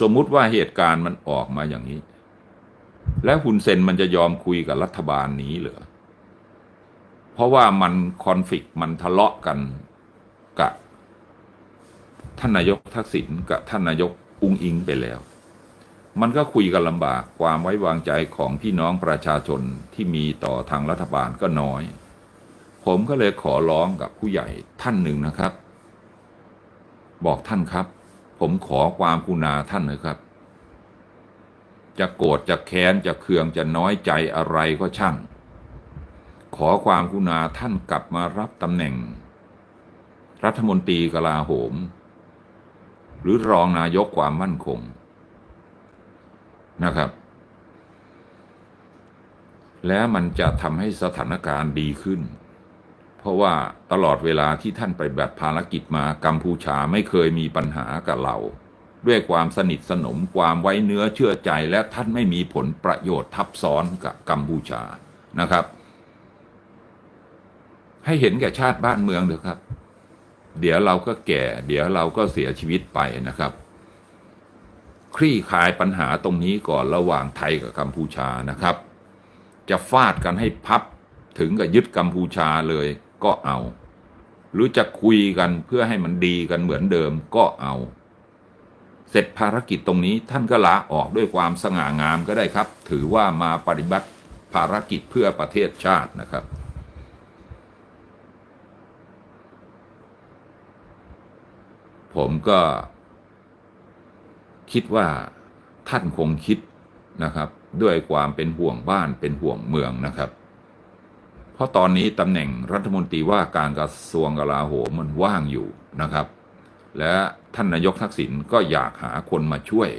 สมมุติว่าเหตุการณ์มันออกมาอย่างนี้ แล้วฮุนเซนมันจะยอมคุยกับรัฐบาลนี้เหรอเพราะว่ามันคอนฟ lict มันทะเลาะกันกับท่านนายกทักษิณกับท่านนายกอุงอิงไปแล้ว มันก็คุยกันลำบากความไว้วางใจของพี่น้องประชาชนที่มีต่อทางรัฐบาลก็น้อย ผมก็เลยขอร้องกับผู้ใหญ่ท่านหนึ่งนะครับ บอกท่านครับ ผมขอความกุณาท่านนะครับ จะโกรธจะแค้นจะเคืองจะน้อยใจอะไรก็ช่าง ขอความกุณาท่านกลับมารับตำแหน่ง รัฐมนตรีกลาโหม หรือรองนายกความมั่นคงนะครับ แล้วมันจะทำให้สถานการณ์ดีขึ้น เพราะว่าตลอดเวลาที่ท่านไปแบบภารกิจมากัมพูชาไม่เคยมีปัญหากับเรา ด้วยความสนิทสนมความไว้เนื้อเชื่อใจและท่านไม่มีผลประโยชน์ทับซ้อนกับกัมพูชานะครับ ให้เห็นแก่ชาติบ้านเมืองเถอะครับ เดี๋ยวเราก็แก่ เดี๋ยวเราก็เสียชีวิตไปนะครับ คลี่คลายปัญหาตรงนี้ก่อนระหว่างไทยกับกัมพูชานะครับ จะฟาดกันให้พับถึงกับยึดกัมพูชาเลย ก็เอา หรือจะคุยกันเพื่อให้มันดีกันเหมือนเดิมก็เอา เสร็จภารกิจตรงนี้ท่านก็ลาออกด้วยความสง่างามก็ได้ครับ ถือว่ามาปฏิบัติภารกิจเพื่อประเทศชาตินะครับผมก็คิดว่าท่านคงคิดนะครับ ด้วยความเป็นห่วงบ้านเป็นห่วงเมืองนะครับ เพราะตอนนี้ตำแหน่งรัฐมนตรีว่าการกระทรวงกลาโหมมันว่างอยู่นะครับ และท่านนายกทักษิณก็อยากหาคนมาช่วย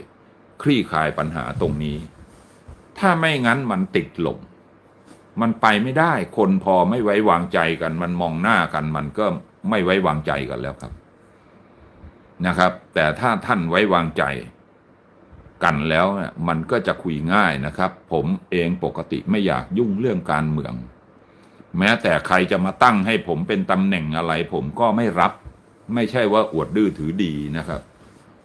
คลี่คลายปัญหาตรงนี้ ถ้าไม่งั้นมันติดหลมมันไปไม่ได้คนพอไม่ไว้วางใจกัน มันมองหน้ากัน มันก็ไม่ไว้วางใจกันแล้วครับนะครับ แต่ถ้าท่านไว้วางใจกันแล้วเนี่ยมันก็จะคุยง่ายนะครับ ผมเองปกติไม่อยากยุ่งเรื่องการเมือง แม้แต่ใครจะมาตั้งให้ผมเป็นตำแหน่งอะไร ผมก็ไม่รับ ไม่ใช่ว่าอวดดื้อถือดีนะครับ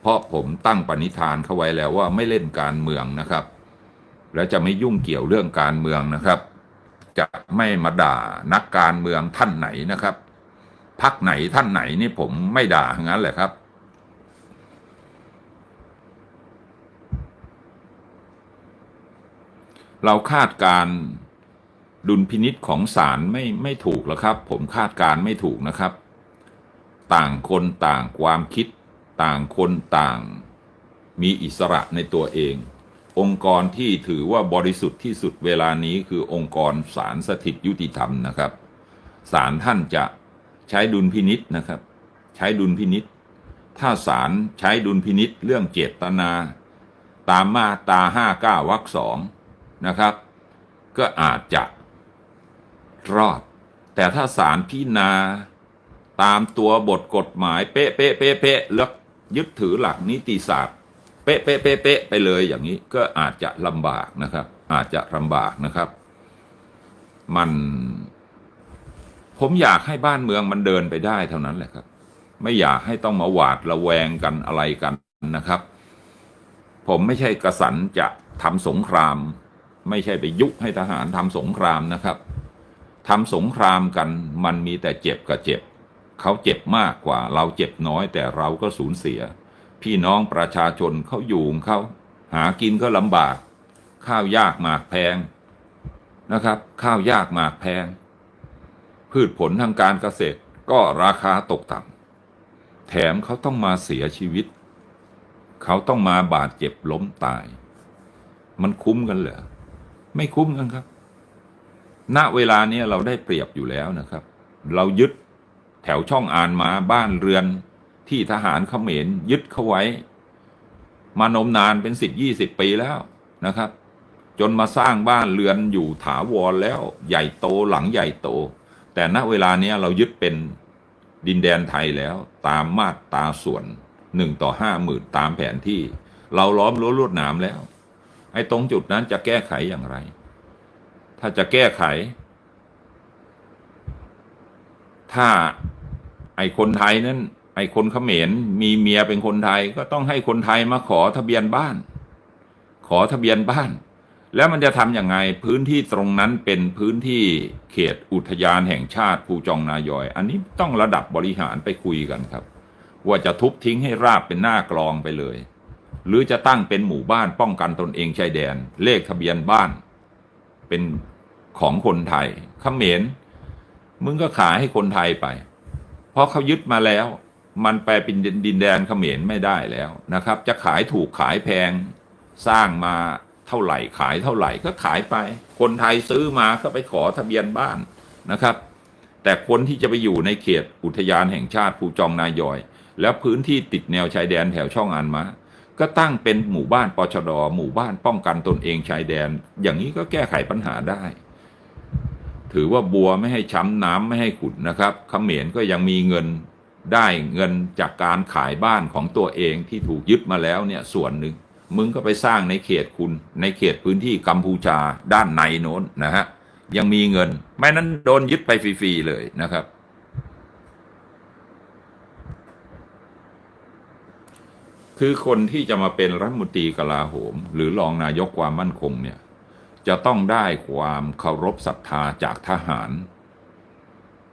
เพราะผมตั้งปณิธานเข้าไว้แล้วว่าไม่เล่นการเมืองนะครับ และจะไม่ยุ่งเกี่ยวเรื่องการเมืองนะครับ จะไม่มาด่านักการเมืองท่านไหนนะครับพักไหนท่านไหนนี่ผมไม่ด่าทั้งนั้นแหละครับ เราคาดการ ดุลพินิษของศาลไม่ไม่ถูกหรอกครับ ผมคาดการณ์ไม่ถูกนะครับ ต่างคนต่างความคิด ต่างคนต่าง มีอิสระในตัวเอง องค์กรที่ถือว่าบริสุทธิ์ที่สุดเวลานี้คือองค์กรศาลสถิตยุติธรรมนะครับศาลท่านจะใช้ดุลพินิษนะครับ ใช้ดุลพินิษถ้าศาลใช้ดุลพินิษเรื่องเจตนา ตามมาตราห้าเก้าวรรคสองนะครับ ก็อาจจะ รอด แต่ถ้าศาลพิจารณา ตามตัวบทกฎหมายเป๊ะเป๊ะเป๊ะเป๊ะแล้วยึดถือหลักนิติศาสตร์ เป๊ะเป๊ะเป๊ะเป๊ะไปเลยอย่างนี้ก็อาจจะลำบากนะครับ อาจจะลำบากนะครับ มันผมอยากให้บ้านเมืองมันเดินไปได้เท่านั้นแหละครับ ไม่อยากให้ต้องมาหวาดระแวงกันอะไรกันนะครับ ผมไม่ใช่กระสันจะทำสงคราม ไม่ใช่ไปยุให้ทหารทำสงครามนะครับ ทำสงครามกันมันมีแต่เจ็บกับเจ็บ เขาเจ็บมากกว่า เราเจ็บน้อยแต่เราก็สูญเสีย พี่น้องประชาชนเขาอยู่เขาหากินก็ลำบาก ข้าวยากหมากแพงนะครับ ข้าวยากหมากแพง พืชผลทางการเกษตรก็ราคาตกต่ำแถมเขาต้องมาเสียชีวิต เขาต้องมาบาดเจ็บล้มตาย มันคุ้มกันเหรอไม่คุ้มกันครับ ณเวลาเนี้ยเราได้เปรียบอยู่แล้วนะครับ เรายึดแถวช่องอ่านมาบ้านเรือนที่ทหารเขมรยึดเข้าไว้ มานมนานเป็นสิบยี่สิบปีแล้วนะครับ จนมาสร้างบ้านเรือนอยู่ถาวรแล้วใหญ่โตหลังใหญ่โต แต่ณเวลาเนี้ยเรายึดเป็นดินแดนไทยแล้วตามมาตราส่วนหนึ่งต่อห้าหมื่นตามแผนที่ เราล้อมรั้วลวดหนามแล้ว ไอ้ตรงจุดนั้นจะแก้ไขอย่างไร ถ้าจะแก้ไข ถ้าไอคนไทยนั้น ไอคนเขมรมีเมียเป็นคนไทย ก็ต้องให้คนไทยมาขอทะเบียนบ้าน ขอทะเบียนบ้าน แล้วมันจะทำยังไง พื้นที่ตรงนั้นเป็นพื้นที่เขตอุทยานแห่งชาติภูจองนายอย อันนี้ต้องระดับบริหารไปคุยกันครับ ว่าจะทุบทิ้งให้ราบเป็นหน้ากลองไปเลย หรือจะตั้งเป็นหมู่บ้านป้องกันตนเองชายแดน เลขทะเบียนบ้านเป็น ของคนไทยเขมรมึงก็ขายให้คนไทยไป เพราะเขายึดมาแล้ว มันไปเป็นดินแดนเขมรไม่ได้แล้วนะครับ จะขายถูกขายแพงสร้างมาเท่าไหร่ขายเท่าไหร่ก็ขายไป คนไทยซื้อมาก็ไปขอทะเบียนบ้านนะครับ แต่คนที่จะไปอยู่ในเขตอุทยานแห่งชาติภูจองนายอย แล้วพื้นที่ติดแนวชายแดนแถวช่องอันมาก็ตั้งเป็นหมู่บ้านปชดหมู่บ้านป้องกันตนเองชายแดน อย่างนี้ก็แก้ไขปัญหาได้ ถือว่าบัวไม่ให้ช้ำน้ำไม่ให้ขุดนะครับเขมรก็ยังมีเงินได้เงินจากการขายบ้านของตัวเองที่ถูกยึดมาแล้วเนี่ยส่วนหนึ่ง มึงก็ไปสร้างในเขตคุณ ในเขตพื้นที่กัมพูชาด้านในโน้นนะฮะยังมีเงิน ไม่นั้นโดนยึดไปฟรีๆเลยนะครับ คือคนที่จะมาเป็นรัฐมนตรีกลาโหม หรือรองนายกความมั่นคงเนี่ย จะต้องได้ความเคารพศรัทธาจากทหาร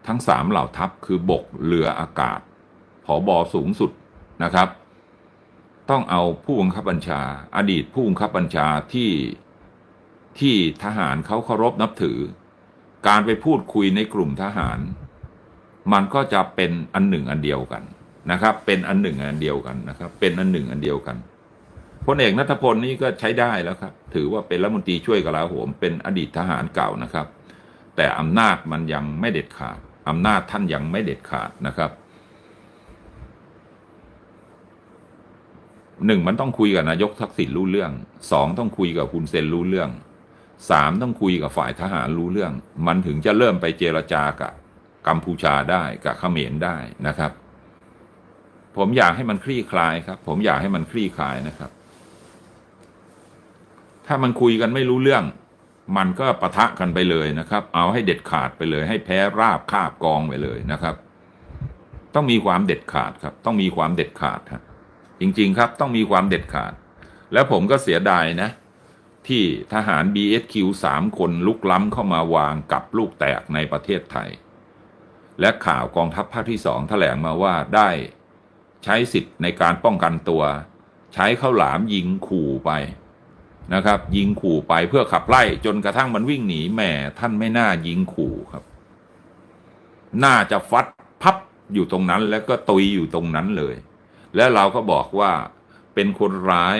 ทั้งสามเหล่าทัพคือบกเรืออากาศผอบอสูงสุดนะครับ ต้องเอาผู้บังคับบัญชา อดีตผู้บังคับบัญชาที่ที่ทหารเขาเคารพนับถือ การไปพูดคุยในกลุ่มทหาร มันก็จะเป็นอันหนึ่งอันเดียวกันนะครับ เป็นอันหนึ่งอันเดียวกันนะครับ เป็นอันหนึ่งอันเดียวกัน พลเอกนัทพลนี่ก็ใช้ได้แล้วครับ ถือว่าเป็นรัฐมนตรีช่วยกลาโหมเป็นอดีตทหารเก่านะครับ แต่อำนาจมันยังไม่เด็ดขาดอำนาจท่านยังไม่เด็ดขาดนะครับหนึ่งมันต้องคุยกับนายกทักษิณรู้เรื่องสองต้องคุยกับคุณเซนรู้เรื่องสามต้องคุยกับฝ่ายทหารรู้เรื่อง มันถึงจะเริ่มไปเจรจากับกัมพูชาได้กับเขมรได้นะครับ ผมอยากให้มันคลี่คลายครับ ผมอยากให้มันคลี่คลายนะครับ ถ้ามันคุยกันไม่รู้เรื่อง มันก็ปะทะกันไปเลยนะครับ เอาให้เด็ดขาดไปเลย ให้แพ้ราบคาบกองไปเลยนะครับ ต้องมีความเด็ดขาดครับ ต้องมีความเด็ดขาดครับจริง ๆ ครับ ต้องมีความเด็ดขาด แล้วผมก็เสียดายนะ ที่ทหาร BSQ สามคนลุกล้ำเข้ามาวางกับลูกแตกในประเทศไทย และข่าวกองทัพภาคที่สองแถลงมาว่าได้ใช้สิทธิ์ในการป้องกันตัว ใช้ข้าวหลามยิงขู่ไป นะครับ ยิงขู่ไปเพื่อขับไล่จนกระทั่งมันวิ่งหนีแหมท่านไม่น่ายิงขู่ครับ น่าจะฟัดพับอยู่ตรงนั้น แล้วก็ตุยอยู่ตรงนั้นเลย แล้วเราก็บอกว่าเป็นคนร้าย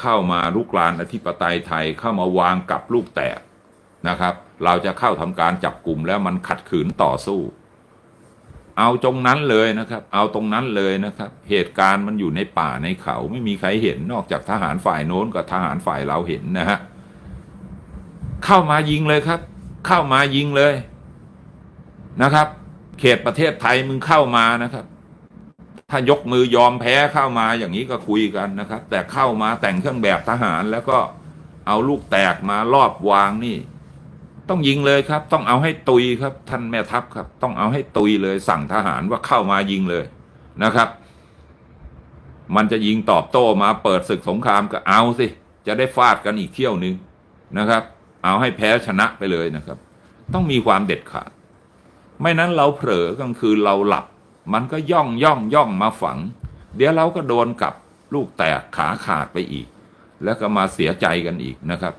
เข้ามาลุกลานอธิปไตยไทยเข้ามาวางกับลูกแตกนะครับ เราจะเข้าทำการจับกลุ่มแล้วมันขัดขืนต่อสู้ เอาตรงนั้นเลยนะครับ เอาตรงนั้นเลยนะครับ เหตุการณ์มันอยู่ในป่าในเขาไม่มีใครเห็นนอกจากทหารฝ่ายโน้นกับทหารฝ่ายเราเห็นนะฮะเข้ามายิงเลยครับ เข้ามายิงเลยนะครับ เขตประเทศไทยมึงเข้ามานะครับ ถ้ายกมือยอมแพ้เข้ามาอย่างนี้ก็คุยกันนะครับ แต่เข้ามาแต่งเครื่องแบบทหารแล้วก็เอาลูกแตกมารอบวางนี่ ต้องยิงเลยครับ ต้องเอาให้ตุยครับท่านแม่ทัพครับ ต้องเอาให้ตุยเลยสั่งทหารว่าเข้ามายิงเลยนะครับ มันจะยิงตอบโต้มาเปิดศึกสงครามก็เอาสิ จะได้ฟาดกันอีกเที่ยวหนึ่งนะครับ เอาให้แพ้ชนะไปเลยนะครับ ต้องมีความเด็ดขาดไม่นั้นเราเผลอกลางคืนเราหลับ มันก็ย่องย่องย่องมาฝัง เดี๋ยวเราก็โดนกับลูกแตกขาขาดไปอีก แล้วก็มาเสียใจกันอีกนะครับ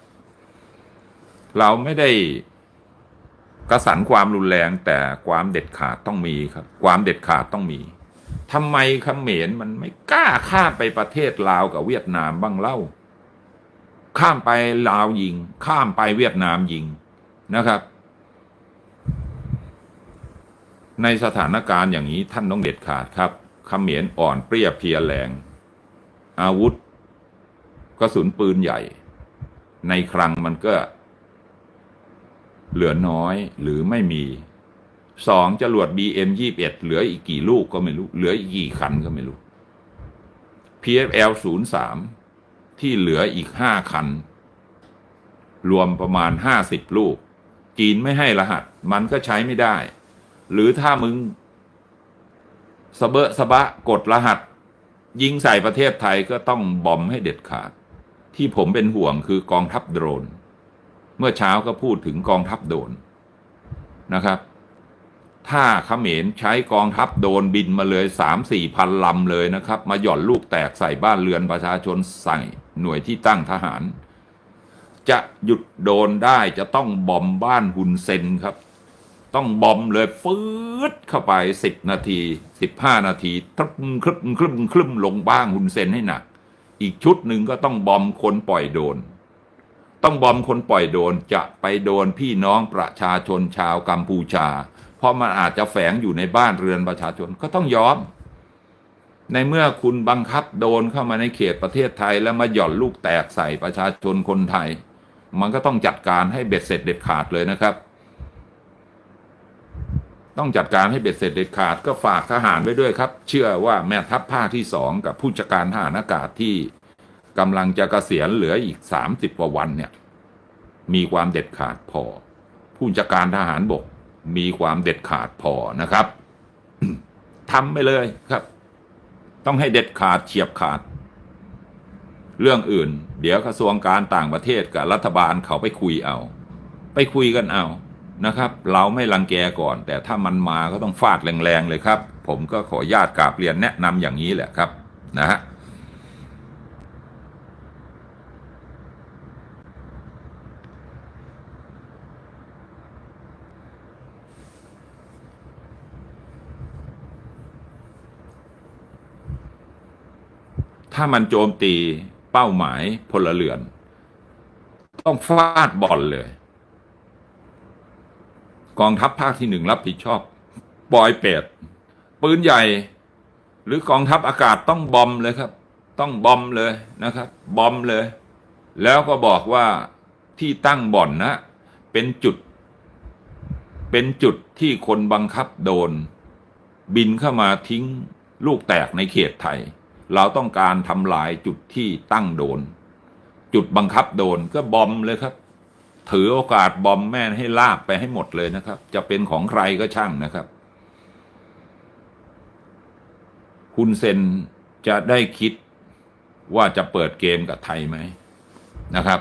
เราไม่ได้กระสันความรุนแรงแต่ความเด็ดขาดต้องมีครับ ความเด็ดขาดต้องมีทำไมเขมรมันไม่กล้าข้ามไปประเทศลาวกับเวียดนามบ้างเล่า ข้ามไปลาวยิง ข้ามไปเวียดนามยิงนะครับ ในสถานการณ์อย่างนี้ท่านต้องเด็ดขาดครับเขมรอ่อนเปรี้ยเพียแรง อาวุธกระสุนปืนใหญ่ ในคลังมันก็ เหลือน้อยหรือไม่มีสองจรวด BM ยี่บเอ็ดเหลืออีกกี่ลูกก็ไม่รู้ เหลืออีกกี่คันก็ไม่รู้ PFL ศูนย์สามที่เหลืออีกห้าคัน รวมประมาณห้าสิบลูก จีนไม่ให้รหัส มันก็ใช้ไม่ได้ หรือถ้ามึงสเบะสะบะกดรหัส ยิงใส่ประเทศไทยก็ต้องบอมให้เด็ดขาด ที่ผมเป็นห่วงคือกองทัพโดรน เมื่อเช้าก็พูดถึงกองทัพโดนนะครับ ถ้าเขมรใช้กองทัพโดนบินมาเลยสามสี่พันลำเลยนะครับ มาหย่อนลูกแตกใส่บ้านเรือนประชาชนใส่หน่วยที่ตั้งทหาร จะหยุดโดนได้จะต้องบอมบ้านฮุนเซนครับ ต้องบอมเลยฟืดเข้าไปสิบนาทีสิบห้านาทีทรึมครึมครึมครึมลงบ้างฮุนเซนให้หนัก อีกชุดหนึ่งก็ต้องบอมคนปล่อยโดน ต้องบอมคนปล่อยโดนจะไปโดนพี่น้องประชาชนชาวกัมพูชา เพราะมันอาจจะแฝงอยู่ในบ้านเรือนประชาชนก็ต้องยอม ในเมื่อคุณบังคับโดนเข้ามาในเขตประเทศไทยแล้วมาหย่อนลูกแตกใส่ประชาชนคนไทย มันก็ต้องจัดการให้เบ็ดเสร็จเด็ดขาดเลยนะครับ ต้องจัดการให้เบ็ดเสร็จเด็ดขาดก็ฝากทหารไว้ด้วยครับ เชื่อว่าแม่ทัพภาคที่สองกับผู้จัดการทหารอากาศที่ กำลังจะเกษียณเหลืออีกสามสิบกว่าวันเนี่ย มีความเด็ดขาดพอ ผู้จัดการทหารบก มีความเด็ดขาดพอนะครับทำไปเลยครับ ต้องให้เด็ดขาดเฉียบขาด เรื่องอื่น เดี๋ยวกระทรวงการต่างประเทศกับรัฐบาลเขาไปคุยเอา ไปคุยกันเอานะครับ เราไม่รังแกก่อน แต่ถ้ามันมาก็ต้องฟาดแรงๆเลยครับ ผมก็ขอญาตกราบเรียนแนะนำอย่างนี้แหละครับ นะฮะ ถ้ามันโจมตีเป้าหมายพลเรือน ต้องฟาดบอลเลย กองทัพภาคที่หนึ่งรับผิดชอบ ปอยเป็ดปืนใหญ่ หรือกองทัพอากาศต้องบอมเลยครับ ต้องบอมเลยนะครับ บอมเลย แล้วก็บอกว่าที่ตั้งบ่อนนะ เป็นจุด เป็นจุดที่คนบังคับโดน บินเข้ามาทิ้งลูกแตกในเขตไทย เราต้องการทำลายจุดที่ตั้งโดน จุดบังคับโดนก็บอมเลยครับ ถือโอกาสบอมแม่ให้ลาบไปให้หมดเลยนะครับ จะเป็นของใครก็ช่างนะครับคุณเซนจะได้คิดว่าจะเปิดเกมกับไทยไหมนะครับ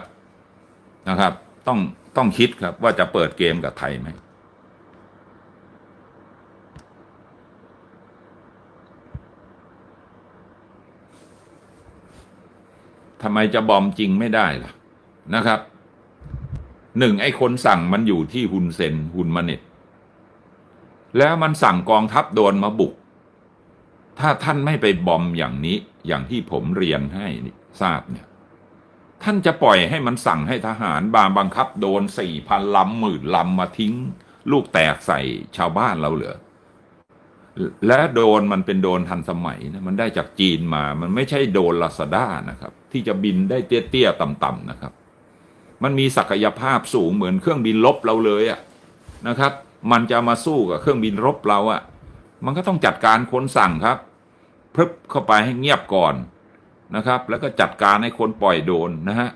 นะครับ ต้องต้องคิดครับว่าจะเปิดเกมกับไทยไหม ทำไมจะบอมจริงไม่ได้ล่ะนะครับหนึ่งไอ้คนสั่งมันอยู่ที่ฮุนเซนฮุนมาเน็ตแล้วมันสั่งกองทัพโดนมาบุก ถ้าท่านไม่ไปบอมอย่างนี้อย่างที่ผมเรียนให้ทราบเนี่ยท่านจะปล่อยให้มันสั่งให้ทหารบางบังคับโดนสี่พันลำหมื่นลำมาทิ้ง ลูกแตกใส่ชาวบ้านเราเหรอ และโดรนมันเป็นโดรนทันสมัยนะมันได้จากจีนมา มันไม่ใช่โดรนลาซาด้านะครับ ที่จะบินได้เตี้ยๆต่ำๆนะครับ มันมีศักยภาพสูงเหมือนเครื่องบินรบเราเลยอะนะครับ มันจะมาสู้กับเครื่องบินรบเราอะมันก็ต้องจัดการคนสั่งครับพรึบเข้าไปให้เงียบก่อนนะครับ แล้วก็จัดการให้คนปล่อยโดนนะฮะ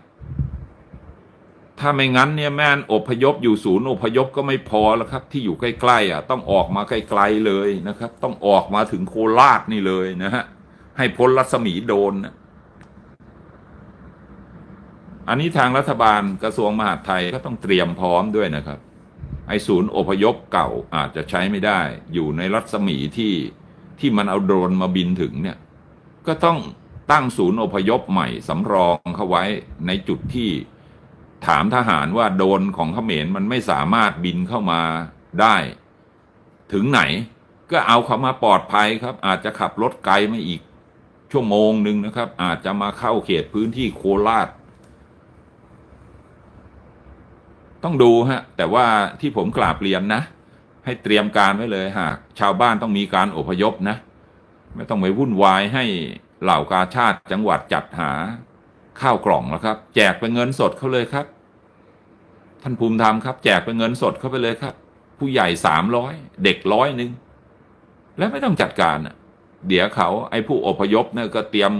ถ้าไม่งั้นเนี่ยแม่นอพยพอยู่ศูนย์อพยพก็ไม่พอแล้วครับ ที่อยู่ใกล้ๆอะต้องออกมาไกลๆเลยนะครับ ต้องออกมาถึงโคราชนี่เลยนะฮะให้พ้นรัศมีโดนนะอันนี้ทางรัฐบาลกระทรวงมหาดไทยก็ต้องเตรียมพร้อมด้วยนะครับ ไอศูนย์อพยพเก่าอาจจะใช้ไม่ได้ อยู่ในรัศมีที่ที่มันเอาโดรนมาบินถึงเนี่ย ก็ต้องตั้งศูนย์อพยพใหม่สำรองเข้าไว้ในจุดที่ ถามทหารว่าโดนของเขมรมันไม่สามารถบินเข้ามาได้ ถึงไหน ก็เอาเขามาปลอดภัยครับ อาจจะขับรถไกลมาอีก ชั่วโมงหนึ่งนะครับ อาจจะมาเข้าเขตพื้นที่โคราช ต้องดูฮะ แต่ว่าที่ผมกราบเรียนนะ ให้เตรียมการไว้เลยหากชาวบ้านต้องมีการอพยพนะ ไม่ต้องไปวุ่นวายให้เหล่ากาชาติจังหวัดจัดหาข้าวกล่องแล้วครับ แจกเป็นเงินสดเขาเลยครับ ท่านภูมิธรรมครับ แจกเป็นเงินสดเข้าไปเลยครับ ผู้ใหญ่สามร้อยเด็กร้อยหนึ่งแล้วไม่ต้องจัดการอะ เดี๋ยวเขา ไอ้ผู้อพยพเนี่ยก็เตรียม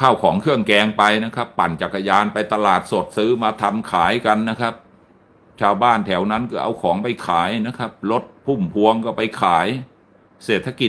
ข้าวของเครื่องแกงไปนะครับ ปั่นจักรยานไปตลาดสดซื้อมาทำขายกันนะครับ ชาวบ้านแถวนั้นก็เอาของไปขายนะครับรถพุ่มพวงก็ไปขาย เศรษฐกิจ